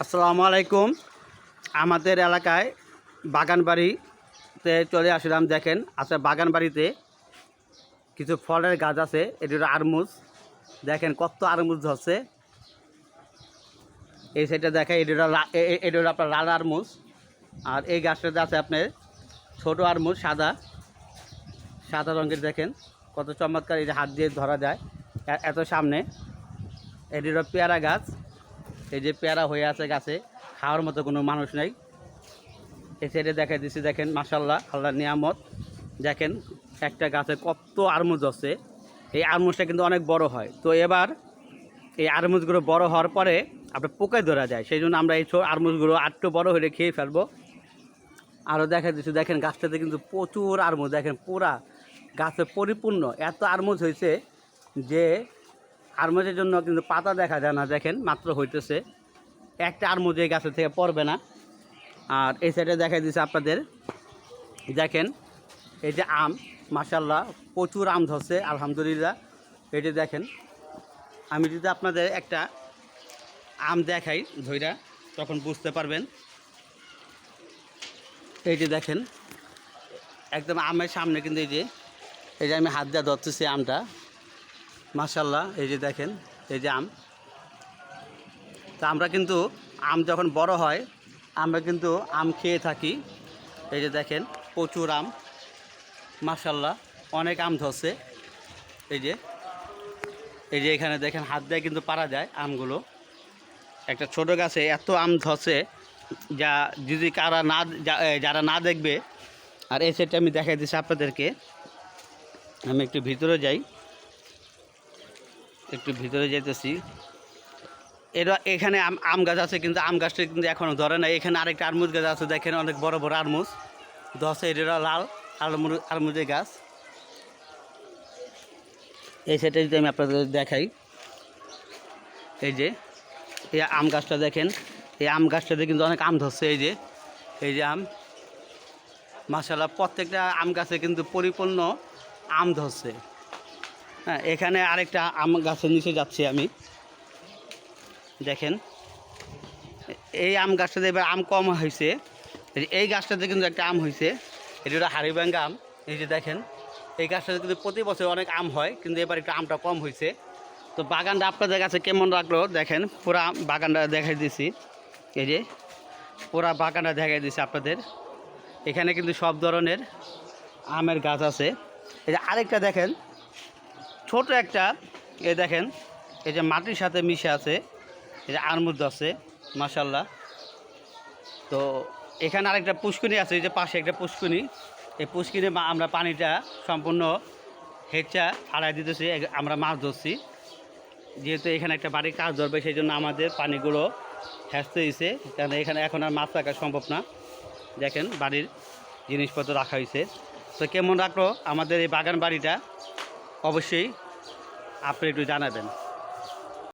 আসসালামু আলাইকুম। আমাদের এলাকায় বাগান বাড়িতে চলে আসলাম, দেখেন। আচ্ছা বাগান বাড়িতে কিছু ফলের গাছ আছে, এটি হলো আরমুজ। দেখেন, কত আরমুজ ধরছে। এই সাইডটা দেখেন, এটি হলো এটি হলো আপনার লাল আরমুজ। আর এই গাছটাতে আছে আপনার ছোট আরমুজ, সাদা। সাদা রঙের, দেখেন, কত চমৎকার এটা হাত দিয়ে ধরা যায় এত সামনে। এটি হলো পেয়ারা গাছ। এই যে পেয়ারা হয়ে আছে গাছে, খাওয়ার মতো কোনো মানুষ নেই। এই সাইডে দেখা দিচ্ছি দেখেন মাসাল্লাহ আল্লাহ নিয়ামত। দেখেন, একটা গাছে কত আরমুজ আছে। এই আরমুজটা কিন্তু অনেক বড় হয়। তো এবার এই আরমুজগুলো বড় হওয়ার পরে আপনার পোকায় ধরা যায়। সেই জন্য আমরা এই আরমুজগুলো আটটু বড় হলে খেয়ে ফেলব। আরও দেখা দিচ্ছি দেখেন, গাছটাতে কিন্তু প্রচুর আরমুজ। দেখেন, পুরা গাছে পরিপূর্ণ এত আরমুজ হয়েছে যে আরমুজের জন্য কিন্তু পাতা দেখা যায় না, দেখেন, মাত্র হইতেছে। একটা আরমুজ এই গাছের থেকে পড়বে না। আর এই সাইডে দেখা দিচ্ছে আপনাদের। দেখেন, এই যে আম মাসাল্লাহ প্রচুর আম ধরছে, আলহামদুলিল্লাহ। এই যে দেখেন, আমি যদি আপনাদের একটা আম দেখাই ধৈরা তখন বুঝতে পারবেন। এই যে দেখেন, একদম আমের সামনে কিন্তু এই যে এই যে আমি হাত দিয়ে ধরতেছি আমটা। মাশাল্লাহ এই যে দেখেন, এই যে আম। তা আমরা কিন্তু আম যখন বড় হয়, আমরা কিন্তু আম খেয়ে থাকি। এই যে দেখেন, প্রচুর আম। মাশাল্লাহ অনেক আম ধরছে। এই যে এই যে এখানে দেখেন, হাত দিয়ে কিন্তু পারা যায় আমগুলো। একটা ছোট গাছে এত আম ধরছে, যা যদি কারা না যারা না দেখবে, আর এই সেটটা আমি দেখাই দিচ্ছি আপনাদেরকে। আমি একটু ভিতরে যাই। একটু ভিতরে যেতেছি এটা এখানে আম গাছ আছে কিন্তু আম গাছটা কিন্তু এখনও ধরে না এখানে আরেকটা আরমুজ গাছ আছে, দেখেন অনেক বড় বড় আরমুজ। ধসে এটা লাল আলমুর আরমুজের গাছ। এই সেটা যদি আমি আপনাদের দেখাই, এই যে, এই আম গাছটা দেখেন, এই আম গাছটাতে কিন্তু অনেক আম ধরছে, এই যে এই যে আম। মাসাল্লাহ প্রত্যেকটা আম গাছে কিন্তু পরিপূর্ণ আম ধরছে। হ্যাঁ এখানে আরেকটা আম গাছের নিচে যাচ্ছি আমি। দেখেন, এই আম গাছটাতে এবার আম কম হয়েছে। এই গাছটাতে কিন্তু একটা আম হয়েছে। এটা হলো আম। এই যে দেখেন, এই গাছটাতে কিন্তু প্রতি বছর অনেক আম হয়, কিন্তু এবার একটু আমটা কম হয়েছে। তো বাগানটা আপনাদের কাছে কেমন লাগল? দেখেন, পুরা বাগানটা দেখাই দিছি। এই যে, পুরা বাগানটা দেখাই দিছি আপনাদের। এখানে কিন্তু সব ধরনের আমের গাছ আছে। এই যে আরেকটা দেখেন ছোট একটা, এ দেখেন, এই যে মাটির সাথে মিশে আছে, এই যে আরমুদ আছে মাসাল্লাহ তো এখানে আরেকটা পুষ্কুনি আছে, এই যে পাশে একটা পুষ্কুনি এই পুষ্কুনি আমরা পানিটা সম্পূর্ণ হেঁচা ফাড়াই দিতেছি আমরা মাছ ধরছি। যেহেতু এখানে একটা বাড়ির কাজ ধরবে সেই জন্য আমাদের পানিগুলো হেঁচতে দিয়েছে কারণ এখানে এখন আর মাছ রাখা সম্ভব না। দেখেন, বাড়ির জিনিসপত্র রাখা হয়েছে তো কেমন রাখল আমাদের এই বাগান বাড়িটা? অবশ্যই আপনি একটু জানাবেন।